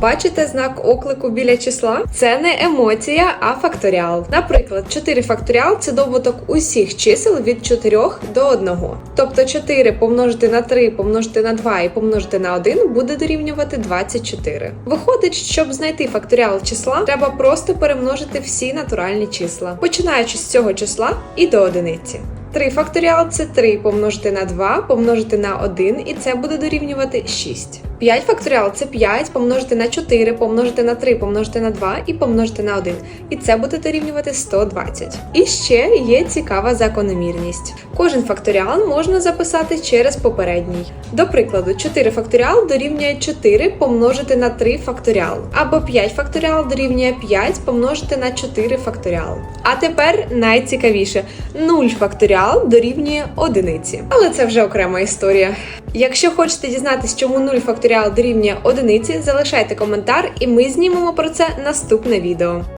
Бачите знак оклику біля числа? Це не емоція, а факторіал. Наприклад, 4 факторіал це добуток усіх чисел від 4 до 1. Тобто 4 помножити на 3, помножити на 2 і помножити на 1 буде дорівнювати 24. Виходить, щоб знайти факторіал числа, треба просто перемножити всі натуральні числа, починаючи з цього числа і до одиниці. 3 факторіал це 3 помножити на 2, помножити на 1, і це буде дорівнювати 6. 5 факторіал це 5 помножити на 4, помножити на 3, помножити на 2 і помножити на 1. І це буде дорівнювати 120. І ще є цікава закономірність. Кожен факторіал можна записати через попередній. До прикладу, 4 факторіал дорівнює 4 помножити на 3 факторіал, або 5 факторіал дорівнює 5 помножити на 4 факторіал. А тепер найцікавіше: 0 факторіал дорівнює одиниці. Але це вже окрема історія. Якщо хочете дізнатись, чому 0 факторіал дорівнює одиниці, залишайте коментар, і ми знімемо про це наступне відео.